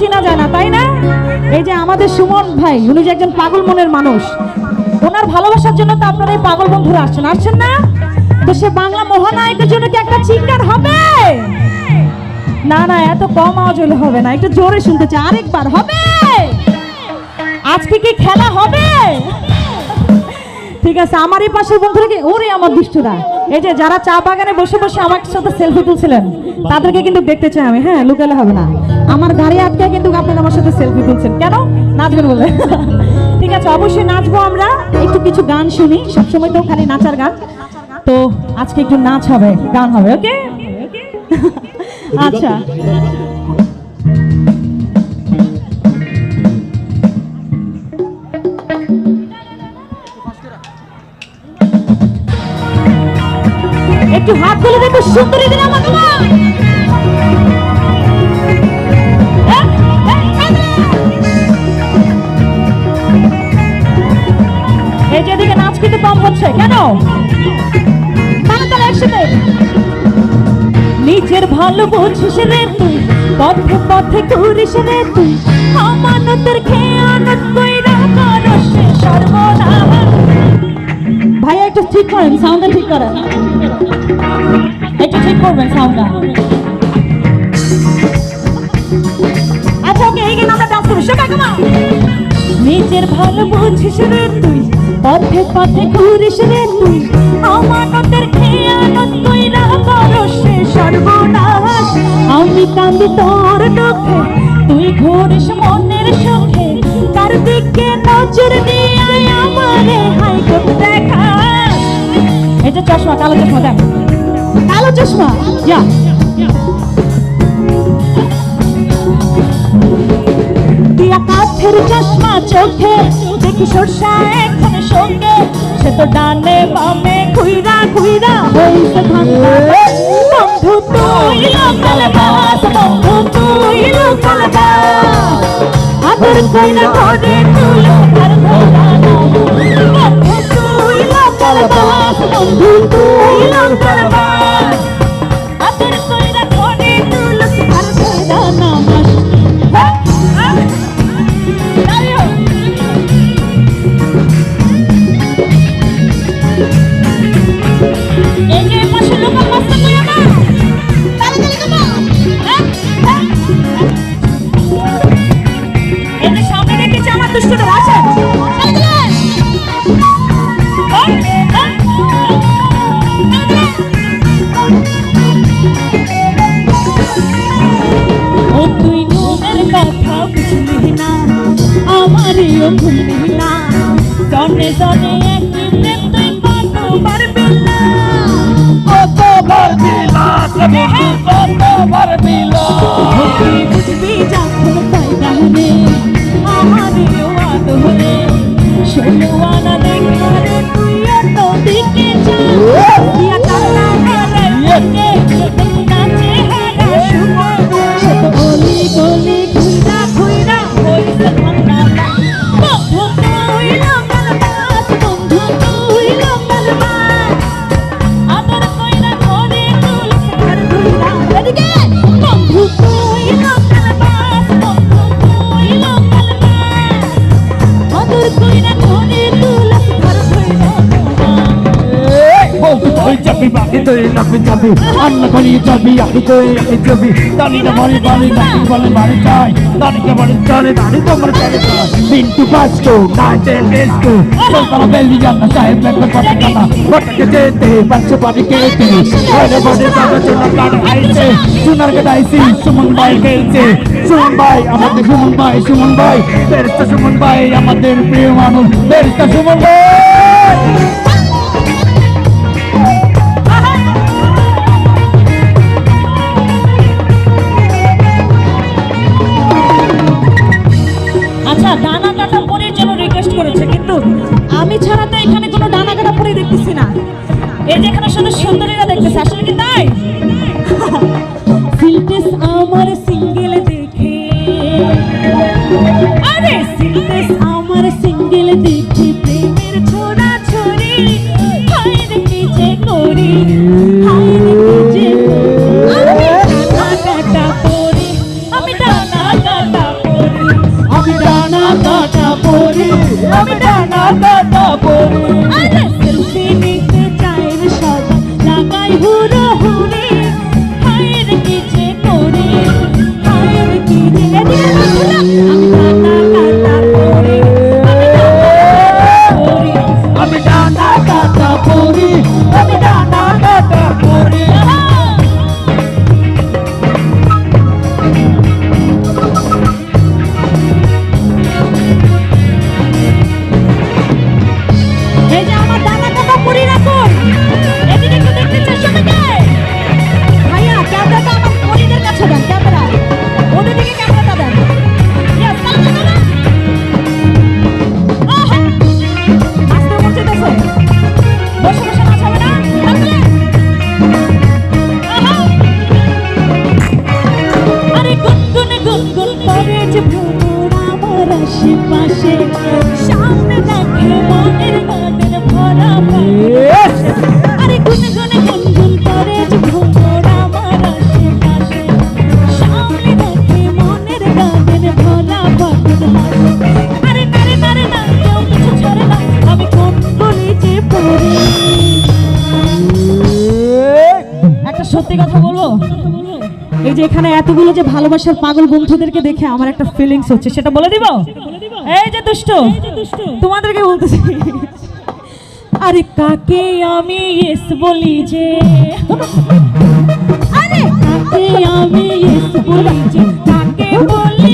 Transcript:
চেনা যায় না তাই না? এই যে আমাদের সুমন ভাই, উনি যে একজন পাগল মনের মানুষ। ওনার ভালোবাসার জন্য তো আপনারা এই পাগল বন্ধুরা আসছেন আসছেন না? তো সে বাংলা মহানায়কের জন্য কি একটা চিৎকার হবে? না না, এত কম আওয়াজ হলে হবে না, একটু জোরে শুনতে চাই, আরেকবার হবে? আজকে কি খেলা হবে? ঠিক আছে আমার এই পাশের বন্ধুরা কি? ওরে আমার দুষ্টুরা। এই যে যারা চা বাগানে বসে বসে আমার সাথে সেলফি তুলছিলেন তাদেরকে কিন্তু দেখতে চাই আমি। হ্যাঁ লুকালে হবে না। আমার গাড়ি আটকে কিন্তু আপনারা আমার সাথে সেলফি তুলছেন। কেন? নাচবেন বলে। ঠিক আছে অবশ্যই নাচবো আমরা। একটু কিছু গান শুনি। সবসময় তো খালি নাচার গান। তো আজকে একটু নাচ হবে গান হবে ওকে আচ্ছা। একটু হাত তুলে দেখো সুন্দরী দিন আমাকে এই যে নাচ কিন্তু কম হচ্ছে, কেন? তাহলে একসাথে। নিজের ভালো বুঝিস রে তুই, পথে পথে ঘুরিস রে তুই, আমানতের ঠিক করেন সাউন্ডটা ঠিক করেন। একটু ঠিক করবেন সাউন্ডটা আচ্ছা ওকে এই গান আমরা ডান্স করব। সবাই কমা নিজের ভালো বুঝিস রে তুই পথে পথে ঘুরিস রে তুই। আমানতের খেয়ানত কইরা করস সর্বনাশ। আমি কান্দি তোর এটা চশমা, কালো চশমা, দেখ। কালো চশমা? যা। দিয়া কাঠের চশমা চোখে, দেখি সরষা এখন সঙ্গে। সে তো ডানে বামে খুইরা খুইরা হইছে ভাঙ্গা। বন্ধু তুই লোকাল বাস, বন্ধু তুই লোকাল বাস। আদর কইরা তুই আর বন্ধু জনে জনে প্রেম তুই কতবার পেলা কতবার দেখার যাবি তুই নাকি যাবি অন্য করি যাবি আকি তুই যাবি দাঁড়িয়ে বাড়ি বাড়ি নাকি জানা সাহেব ব্যাপার কথা জানা ঘটকে যেতে পাঁচশো বাড়ি কেটে ঘরে আইছি সুমন ভাই খেলছে সুমন ভাই আমাদের সুমন ভাই সুমন ভাই ফেরস্তা সুমন ভাই আমাদের প্রিয় মানুষ ফেরস্তা সুমন ভাই এই যে এখানে শুধু সুন্দরীরা দেখতেছে, আসলে কি তাই? সিলটেস আমার সিঙ্গেল দেখে। আরে সিলটেস আমার সিঙ্গেল দেখে, প্রেমের ছোড়া ছড়ি হায় রে কি করি, হায় রে কি আমি ডানা কাটা পরি আমি ডানা কাটা সত্যি কথা বলব? এই যে এখানে এতগুলো যে ভালোবাসার পাগল বন্ধুদেরকে দেখে আমার একটা ফিলিংস হচ্ছে, সেটা বলে দিব? এই যে দুষ্ট, তোমাদেরকে বলতেছি। আরে কাকে আমি এস বলি যে? আরে কাকে আমি এস বলি যে? কাকে বলি